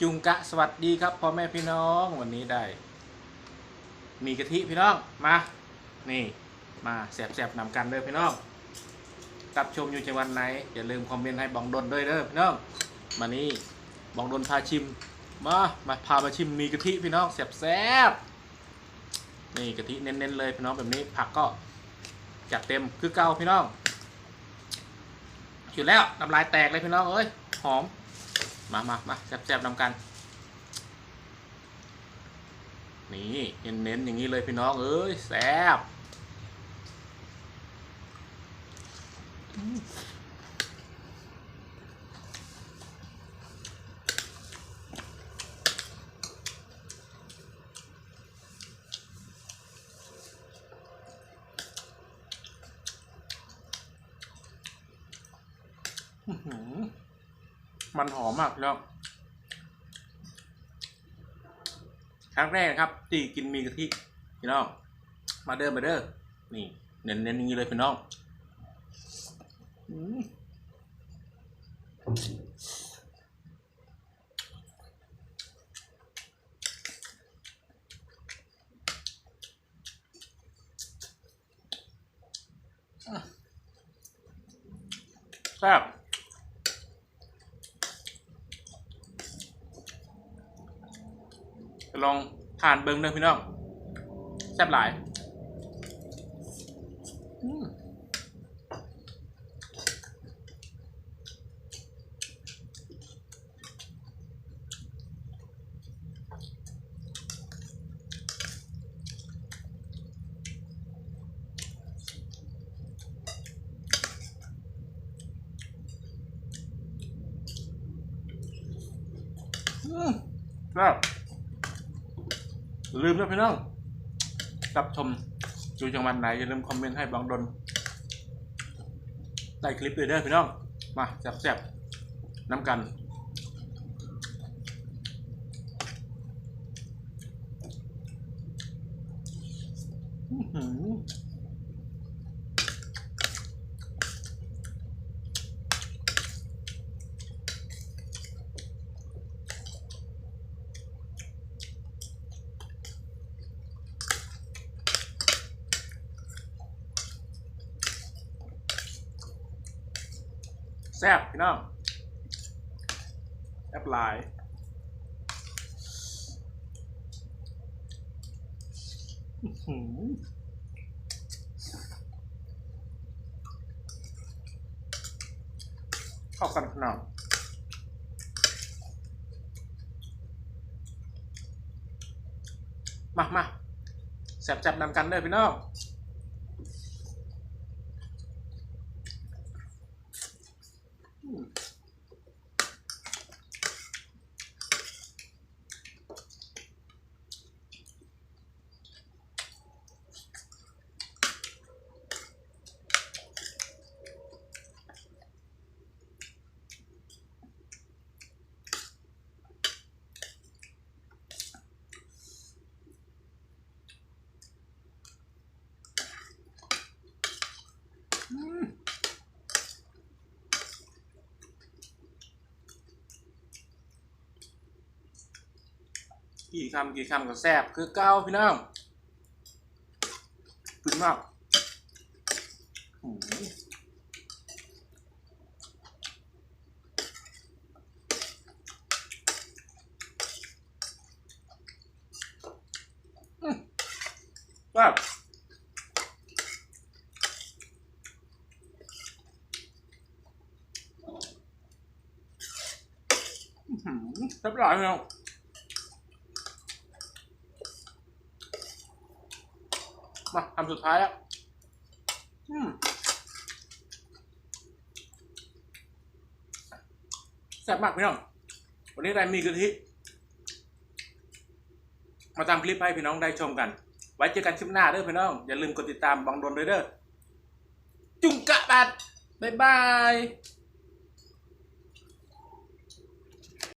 จุงกะสวัสดีครับพ่อแม่พี่น้องวันนี้ได้ มีกะทิพี่น้องมานี่มาแสบๆนำกันเด้อพี่น้องรับชมอยู่จังหวัดไหนอย่าลืมคอมเมนต์ให้บองดนด้วยเด้อพี่น้องมานี่บองดนพาชิมมามาพามาชิมมีกะทิพี่น้องแสบๆนี่กะทิเน้นๆเลยพี่น้องแบบนี้ผักก็จัดเต็มคือเก่าพี่น้องอยู่แล้วน้ำลายแตกเลยพี่น้องเอ้ยหอม มามามาแซ่บๆนำกัน นี่เน้นๆอย่างนี้เลยพี่น้อง เอ้ยแซ่บอื้อหือ มันหอมมากพี่น้องครั้งแรกนะครับที่กินมีกะทิพี่น้องมาเด้อมาเด้อนี่เน้นเน้นอย่างนี้เลยพี่น้องอืมแซ่บ ลองทานเบิ้งเด้อพี่น้องแซ่บหลายอืม ลืมแลืมนะพี่น้องรับชมอยู่จังหวัดไหนอย่าลืมคอมเมนต์ให้บางดนใต้คลิปเลยเด้อพี่น้อง มาแซ่บๆน้ำกันอื้ แซ่บพี่น้องแซ่บหลายเข้ากันขนาดมามาแซ่บจับนำกันเด้อพี่น้อง กี่คำกี่คำก็แซ่บคือเก้าพี่น้องขึ้นมากอื้อหืออื้อแซ่บอื้อหือแลายพี่น้อง มาทำสุดท้ายแล้วอืมแซ่บมากพี่น้อง วันนี้ได้มีกะทิมาตามคลิปให้พี่น้องได้ชมกัน ไว้เจอกันคลิปหน้าเด้อพี่น้อง อย่าลืมกดติดตามบังดนด้วยเด้อจุงกะบัดบ๊ายบาย